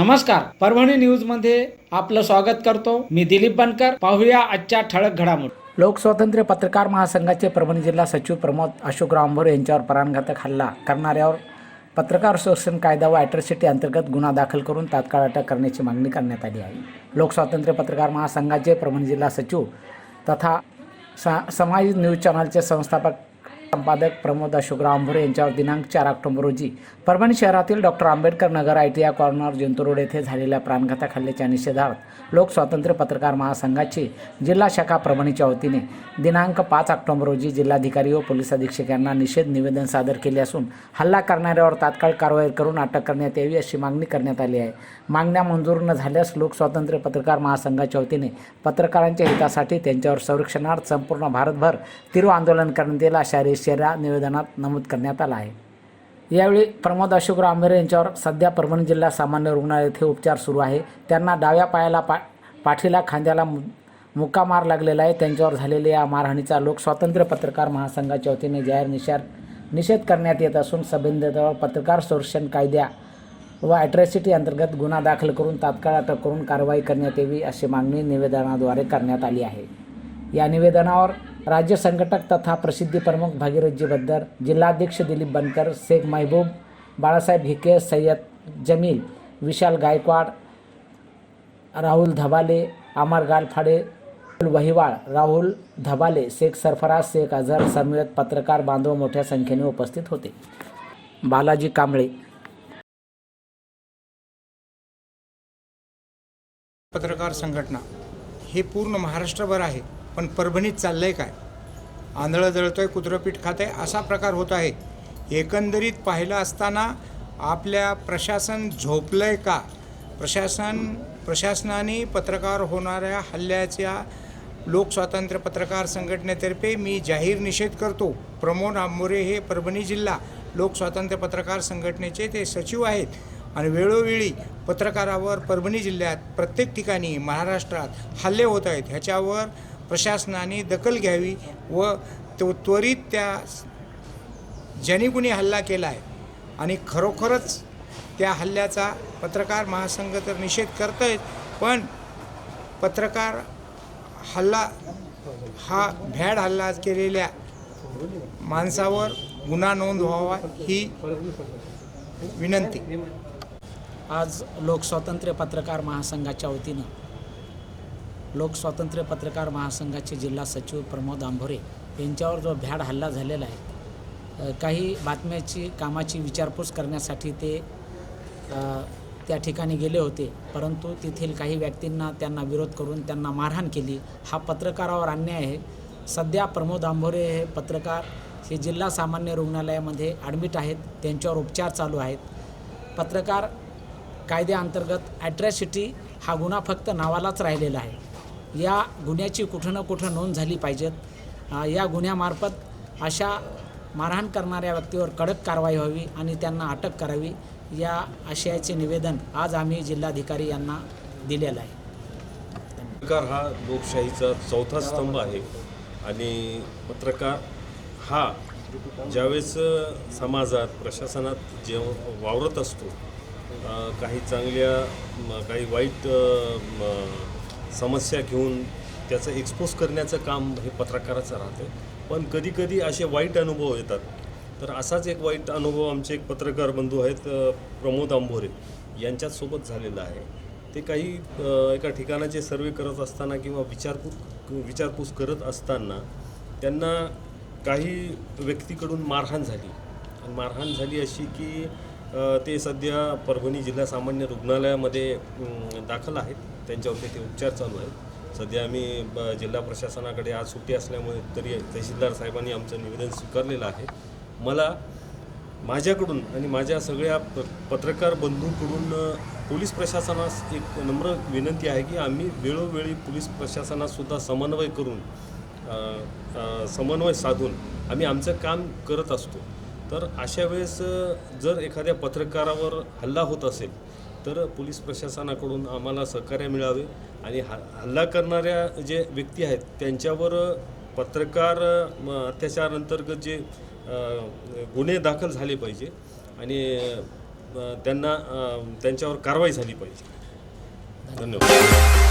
नमस्कार. परभणी न्यूजमध्ये आपलं स्वागत करतो. मी दिलीप बनकर. पाहूया आजच्या ठळक घडामोडी. लोकस्वातंत्र्य पत्रकार महासंघाचे परभणी जिल्हा सचिव प्रमोद अशोकराव आंबोरे यांच्यावर प्राणघातक हल्ला करणाऱ्यावर पत्रकार शोषण कायदा व अॅट्रॉसिटी अंतर्गत गुन्हा दाखल करून तात्काळ अटक करण्याची मागणी करण्यात आली आहे. लोकस्वातंत्र्य पत्रकार महासंघाचे परभणी जिल्हा सचिव तथा सा समाज न्यूज चॅनलचे संस्थापक संपादक प्रमोद अशोकराव आंभोरे यांच्यावर दिनांक चार ऑक्टोबर रोजी परभणी शहरातील doctor Ambedkar Nagar I T I corner Jintur road येथे झालेल्या प्राणघातक हल्ल्याच्या निषेधार्थ लोकस्वातंत्र्य पत्रकार महासंघाची जिल्हा शाखा परभणीच्या वतीने दिनांक पाच ऑक्टोबर रोजी जिल्हाधिकारी व पोलीस अधीक्षक यांना निषेध निवेदन सादर केले असून हल्ला करणाऱ्यावर तात्काळ कारवाई करून अटक करण्यात यावी अशी मागणी करण्यात आली आहे. मागण्या मंजूर न झाल्यास लोकस्वातंत्र्य पत्रकार महासंघाच्या वतीने पत्रकारांच्या हितासाठी त्यांच्यावर संरक्षणार्थ संपूर्ण भारतभर तीव्र आंदोलन करण्यात येईल अशा शेरा निवेदनात नमूद करण्यात आला आहे. यावेळी प्रमोद अशोकराव आंबेरे यांच्यावर सध्या परभणी जिल्हा सामान्य रुग्णालय येथे उपचार सुरू आहे. त्यांना डाव्या पायाला पा पाठीला खांद्याला मु मुक्का लागलेला आहे. त्यांच्यावर झालेल्या या मारहाणीचा लोकस्वातंत्र्य पत्रकार महासंघाच्या वतीने जाहीर निषेध निषेध करण्यात येत असून संबंधितावर पत्रकार संरक्षण कायद्या व ॲट्रॅसिटी अंतर्गत गुन्हा दाखल करून तात्काळ अटक करून कारवाई करण्यात यावी अशी मागणी निवेदनाद्वारे करण्यात आली आहे. या निवेदनावर राज्य संघटक तथा प्रसिद्धी प्रमुख भागीरथजी बद्दर जिल्हाध्यक्ष दिलीप बनकर शेख महबूब बाळासाहेब हिके सय्यद जमील विशाल गायकवाड राहुल धबाले अमर गालफाडे वहिवाळ राहुल धबाले शेख सरफराज शेख अझहर समवेत पत्रकार बांधव मोठ्या संख्येने उपस्थित होते. बालाजी कांबळे. पत्रकार संघटना हे पूर्ण महाराष्ट्रभर आहे. पण परभणीत चाललं आहे काय? आंधळं जळतं आहे कुत्रपीठ खातंय असा प्रकार होत आहे. एकंदरीत पाहिलं असताना आपल्या प्रशासन झोपलं आहे का? प्रशासन प्रशासनाने पत्रकार होणाऱ्या हल्ल्याच्या लोकस्वातंत्र्य पत्रकार संघटनेतर्फे मी जाहीर निषेध करतो. प्रमोद आंबोरे हे परभणी जिल्हा लोकस्वातंत्र्य पत्रकार संघटनेचे ते सचिव आहेत आणि वेळोवेळी पत्रकारावर परभणी जिल्ह्यात प्रत्येक ठिकाणी महाराष्ट्रात हल्ले होत आहेत. ह्याच्यावर प्रशासनाने दखल घ्यावी व तो त्वरित त्या ज्यांनी कुणी हल्ला केला आहे. आणि खरोखरच त्या हल्ल्याचा पत्रकार महासंघ तर निषेध करत आहेत पण पत्रकार हल्ला हा भ्याड हल्ला केलेल्या माणसावर गुन्हा नोंद व्हावा ही विनंती. आज लोकस्वातंत्र्य पत्रकार महासंघाच्या वतीनं लोकस्वातंत्र्य पत्रकार महासंघाचे जिल्हा सचिव प्रमोद आंभोरे यांच्यावर जो भ्याड हल्ला झालेला आहे काही बातम्याची कामाची विचारपूस करण्यासाठी ते त्या ठिकाणी गेले होते. परंतु तेथील काही व्यक्तींना त्यांना विरोध करून त्यांना मारहाण केली. हा पत्रकारावर अन्याय आहे. सध्या प्रमोद आंभोरे हे पत्रकार हे जिल्हा सामान्य रुग्णालयामध्ये ॲडमिट आहेत. त्यांच्यावर उपचार चालू आहेत. पत्रकार कायद्याअंतर्गत ॲट्रॅसिटी हा गुन्हा फक्त नावालाच राहिलेला आहे. या गुन्ह्याची कुठं ना कुठं नोंद झाली पाहिजेत. या गुन्ह्यामार्फत अशा मारहाण करणाऱ्या व्यक्तीवर कडक कारवाई व्हावी आणि त्यांना अटक करावी या आशयाचे निवेदन आज आम्ही जिल्हाधिकारी यांना दिलेलं आहे. पत्रकार हा लोकशाहीचा चौथा स्तंभ आहे आणि पत्रकार हा ज्यावेळेस समाजात प्रशासनात जे वावरत असतो काही चांगल्या काही वाईट समस्या घेऊन त्याचं एक्सपोज करण्याचं काम हे पत्रकाराचं राहतं. पण कधीकधी असे वाईट अनुभव येतात. तर असाच एक वाईट अनुभव आमचे एक पत्रकार बंधू आहेत प्रमोद आंबोरे यांच्यासोबत झालेला आहे. ते काही एका ठिकाणाचे सर्वे करत असताना किंवा विचारपूस विचारपूस करत असताना त्यांना काही व्यक्तीकडून मारहाण झाली. मारहाण झाली अशी की ते सध्या परभणी जिल्हा सामान्य रुग्णालयामध्ये दाखल आहेत. त्यांच्यावरती ते उपचार चालू आहेत. सध्या आम्ही ब- जिल्हा प्रशासनाकडे आज सुट्टी असल्यामुळे तरी तहसीलदार साहेबांनी आमचं निवेदन स्वीकारलेलं आहे. मला माझ्याकडून आणि माझ्या सगळ्या प पत्रकार बंधूंकडून पोलीस प्रशासनास एक नम्र विनंती आहे की आम्ही वेळोवेळी पोलीस प्रशासनासुद्धा समन्वय करून समन्वय साधून आम्ही आमचं काम करत असतो. तर अशा वेळेस जर एखाद्या पत्रकारावर हल्ला होत असेल तर पोलीस प्रशासनाकडून आम्हाला सहकार्य मिळावे आणि ह हल्ला करणाऱ्या जे व्यक्ती आहेत त्यांच्यावर पत्रकार अत्याचारांतर्गत अत्याचार अंतर्गत जे गुन्हे दाखल झाले पाहिजे आणि त्यांना त्यांच्यावर कारवाई झाली पाहिजे. धन्यवाद.